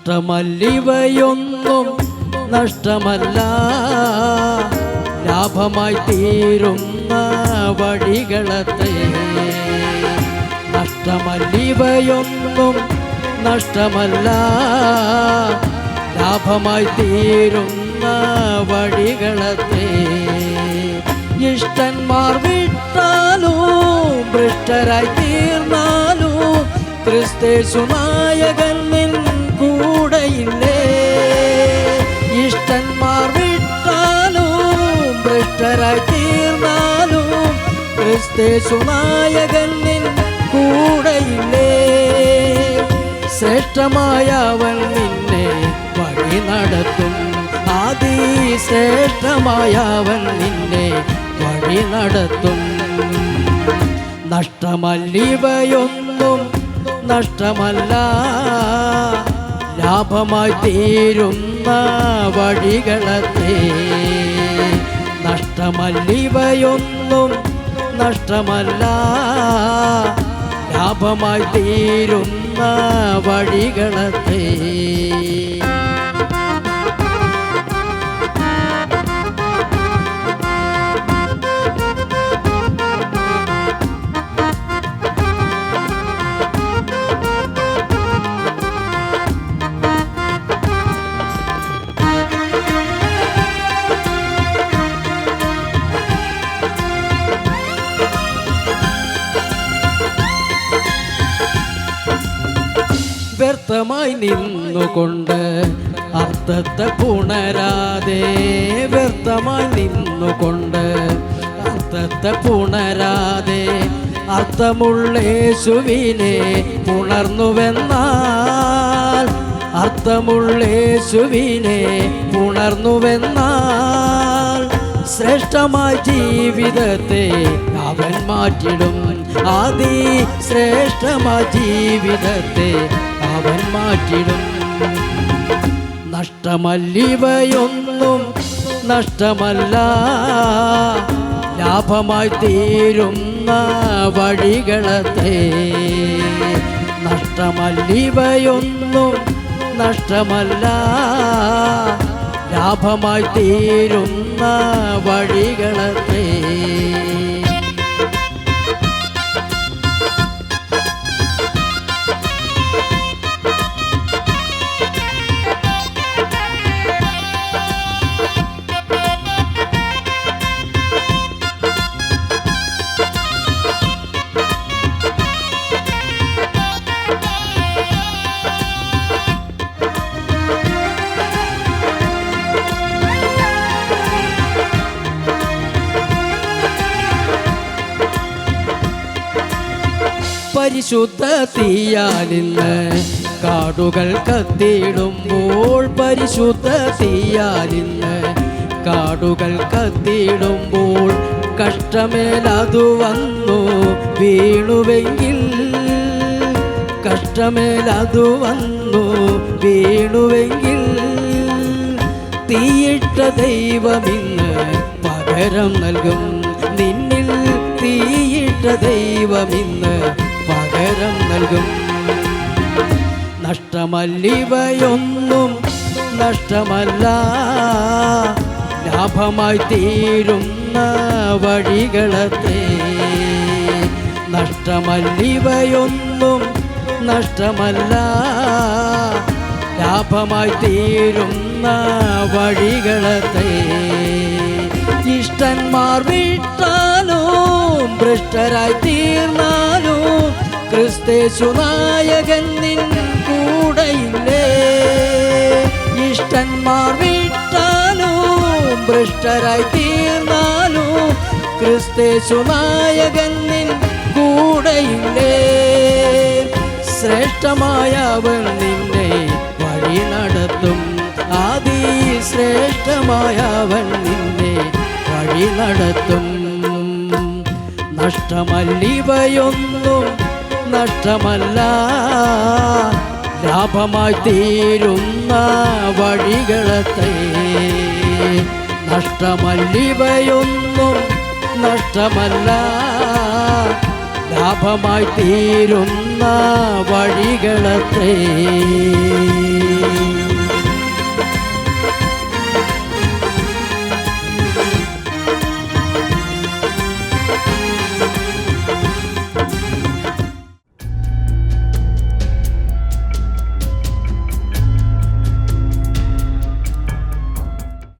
നഷ്ടമല്ലിവയൊന്നും നഷ്ടമല്ല. ലാഭമായി തീരുന്ന വഴികളത്തെ നഷ്ടമല്ലിവയൊന്നും നഷ്ടമല്ല. ലാഭമായി തീരുന്ന വഴികളത്തെ ഇഷ്ടന്മാർ വിട്ടാലും ഭ്രഷ്ടരായി തീർന്നാലും ക്രിസ്തേശു നായകൻ ക്രിസ്തേശു നിൻ കൂടെയില്ലേ? ശ്രേഷ്ഠമായവൻ നിന്നെ വഴി നടത്തും. ആദി ശ്രേഷ്ഠമായവൻ നിന്നെ വഴി നടത്തും. നഷ്ടമല്ലിവയൊന്നും നഷ്ടമല്ല. ലാഭമായി തീരുന്ന വഴികളത്തെ നഷ്ടമല്ലിവയൊന്നും നഷ്ടമല്ല. ലാഭമായി തീരുന്ന വഴികളത്തെ വ്യർത്ഥമായി നിന്നുകൊണ്ട് അർത്ഥത്തെ പുണരാതെ വ്യർത്ഥമായി നിന്നുകൊണ്ട് അർത്ഥത്തെ പുണരാതെ അർത്ഥമുള്ളേശുവിനെ പുണർന്നുവെന്നാൽ അർത്ഥമുള്ളേശുവിനെ പുണർന്നുവെന്നാൽ ശ്രേഷ്ഠമായ ജീവിതത്തെ അവൻ മാറ്റിടും. ആദി ശ്രേഷ്ഠമായ ജീവിതത്തെ അവൻ മാറ്റിടും. നഷ്ടമല്ലിവയൊന്നും നഷ്ടമല്ല. ലാഭമായി തീരുന്ന വഴികളത്തെ നഷ്ടമല്ലിവയൊന്നും നഷ്ടമല്ല. ലാഭമായി തീരുന്ന വഴികളത്തെ പരിശുദ്ധ തീയാലിന്ന് കാടുകൾ കത്തിയിടുമ്പോൾ പരിശുദ്ധ തീയാലിന്ന് കാടുകൾ കത്തിയിടുമ്പോൾ കഷ്ടമേലതു വന്നു വീണുവെങ്കിൽ കഷ്ടമേലതു വന്നു വീണുവെങ്കിൽ തീയിട്ട ദൈവമിന്ന് പകരം നൽകും നിന്നിൽ തീയിട്ട ദൈവമിന്ന് പകരം നൽകും. നഷ്ടമല്ലിവയൊന്നും നഷ്ടമല്ല. ലാഭമായി തീരുന്ന വഴികളത്തെ നഷ്ടമല്ലിവയൊന്നും നഷ്ടമല്ല. ലാഭമായി തീരുന്ന വഴികളത്തെ ഇഷ്ടന്മാർ വിട്ടാലും ഭ്രഷ്ടരായി തീർന്നാലും ക്രിസ്തേശു നായകൻ നിൻ കൂടെയില്ലേ? ഇഷ്ടന്മാർ വിട്ടാലും ഭ്രഷ്ടരായി തീർന്നാലും ക്രിസ്തേശു നായകൻ നിൻ കൂടെയില്ലേ? ശ്രേഷ്ഠമായവൻ നിന്നെ വഴി നടത്തും. ആദി ശ്രേഷ്ഠമായവൻ നിന്നെ വഴി നടത്തും. നഷ്ടമല്ലിവയൊന്നും നഷ്ടമല്ല. ലാഭമായി തീരുന്ന വഴികളത്തെ നഷ്ടമല്ലിവയൊന്നും നഷ്ടമല്ല. ലാഭമായി തീരുന്ന വഴികളത്തെ